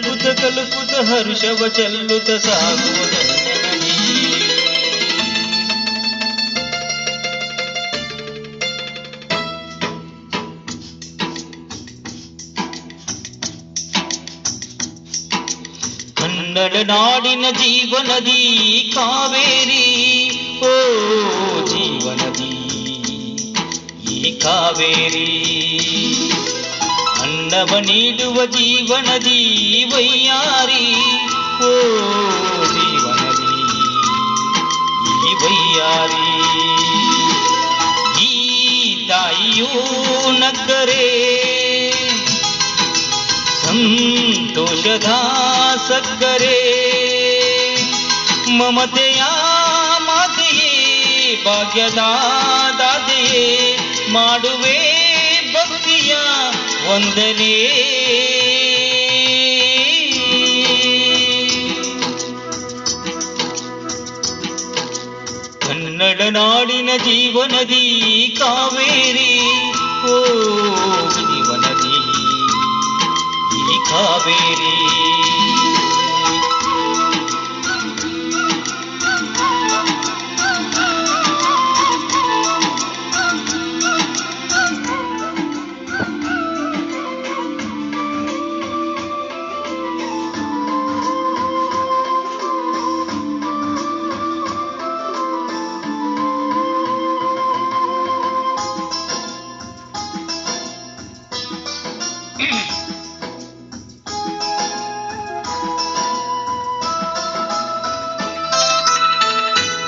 ಬೆಳಕುತ ಕಲುಕುತ ಹರ್ಷವ ಚೆಲ್ಲುತ್ತ ಸಾಗುವ ಧನ್ಯ ನದಿ ಕನ್ನಡ ನಾಡಿನ ಜೀವನದಿ ಕಾವೇರಿ ಓ ಜೀವನದಿ ಈ ಕಾವೇರಿ ಅನ್ನವ ನೀಡುವ ಜೀವನದಿ ವೈಯಾರಿ ಓ ಜೀವನದಿ ಈ ವೈಯಾರಿ ಈ ತಾಯಿಯೂ ನಕ್ಕರೆ ಸಂತೋಷದ ಸಕ್ಕರೆ ಮಮತೆಯ ಮಾತೆಯೇ ಭಾಗ್ಯದ ದಾದೆಯೇ ಮಾಡುವೆ ಭಕ್ತಿಯ ವಂದನೆ ಕನ್ನಡ ನಾಡಿನ ಜೀವನದಿ ಕಾವೇರಿ ಓ ಜೀವನದಿ ಈ ಕಾವೇರಿ.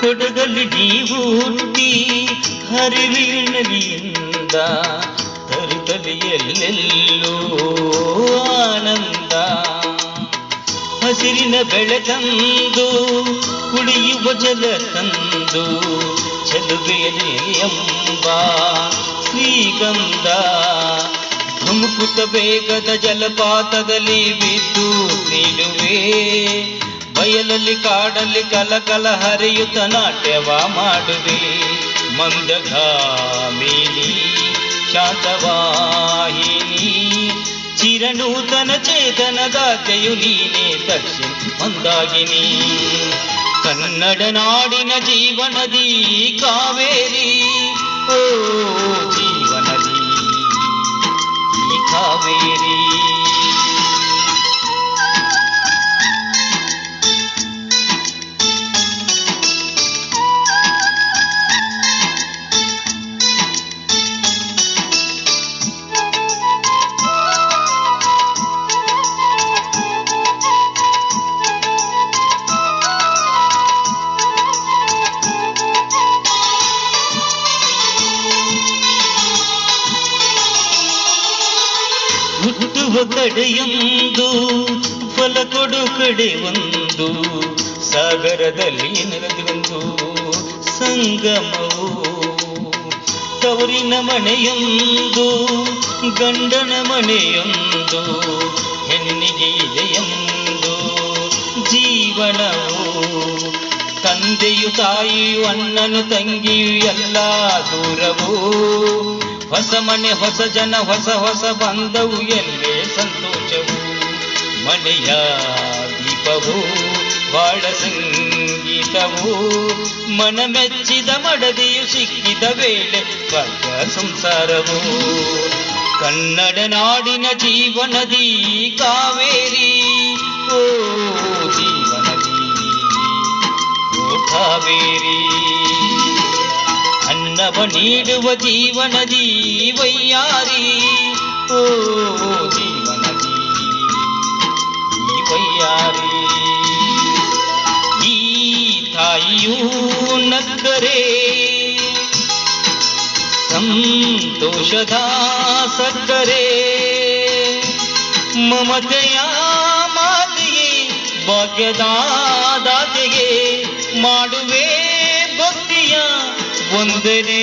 ಹುಟ್ಟಿ ಹರಿವಿನಲಿಯಿಂದ ತರುತ್ತಲಿ ಎಲ್ಲೆಲ್ಲೋ ಆನಂದ. ಹಸಿರಿನ ಬೆಳೆ ತಂದು, ಕುಡಿಯುವ ಜಲ ತಂದು ಚೆಲುವೆಯಲ್ಲಿ ಎಂಬ ಶ್ರೀಗಂಧ. ಧುಮುಕುತ ಬೇಗದ ಜಲಪಾತದಲ್ಲಿ ಬಿದ್ದು ನೀಡುವೆ ಬಯಲಲ್ಲಿ ಕಾಡಲ್ಲಿ ಕಲಕಲ ಹರಿಯುತ್ತ ನಾಟ್ಯವ ಮಾಡುವೆ ಮಂದಘಾಮಿನಿ ಶಾಂತವಾಹಿನಿ ಚಿರನೂತನ ಚೇತನದಾತೆಯು ನೀನೇ ದಕ್ಷಿಣ ಮಂದಾಗಿನಿ ಕನ್ನಡ ನಾಡಿನ ಜೀವನದಿ ಕಾವೇರಿ ಓ ಜೀವನದಿ ಈ ಕಾವೇರಿ ಕಡೆಯೊಂದು ಫಲ ಕೊಡು ಕಡೆ ಒಂದು, ಸಾಗರದಲ್ಲಿ ನಡೆದೊಂದು ಸಂಗಮವು. ತವರಿನ ಮನೆಯೊಂದು, ಗಂಡನ ಮನೆಯೊಂದು, ಹೆಣ್ಣಿಗೆ ಇದೆಯೊಂದು ಜೀವನವು. ತಂದೆಯು ತಾಯಿಯು ಅಣ್ಣನು ತಂಗಿಯು ಎಲ್ಲ ದೂರವು. ಹೊಸ ಮನೆ, ಹೊಸ ಜನ, ಹೊಸ ಹೊಸ ಬಂದವು ಎಲ್ಲೇ ಸಂತೋಷವು. ಮನೆಯ ದೀಪವು, ಬಾಳ ಸಂಗೀತವು. ಮನ ಮೆಚ್ಚಿದ ಮಡದಿಯು ಸಿಕ್ಕಿದ ವೇಳೆ ಸ್ವರ್ಗ ಸಂಸಾರವು. ಕನ್ನಡ ನಾಡಿನ ಜೀವನದಿ ಕಾವೇರಿ. ಓ ಜೀವನದಿ, ಓ ಕಾವೇರಿ. ಅನ್ನವ ನೀಡುವ ಜೀವನದಿ ವೈಯಾರಿ ಓ ಜೀವನದಿ ಈ ವೈಯಾರಿ ಈ ತಾಯಿಯೂ ನಕ್ಕರೆ ಸಂತೋಷದ ಸಕ್ಕರೆ ಮಮತೆಯ ಮಾತೆಯೇ ಭಾಗ್ಯದ ದಾತೆಗೆ ಮಾಡುವೆ ಭಕ್ತಿಯ ವಂದನೆ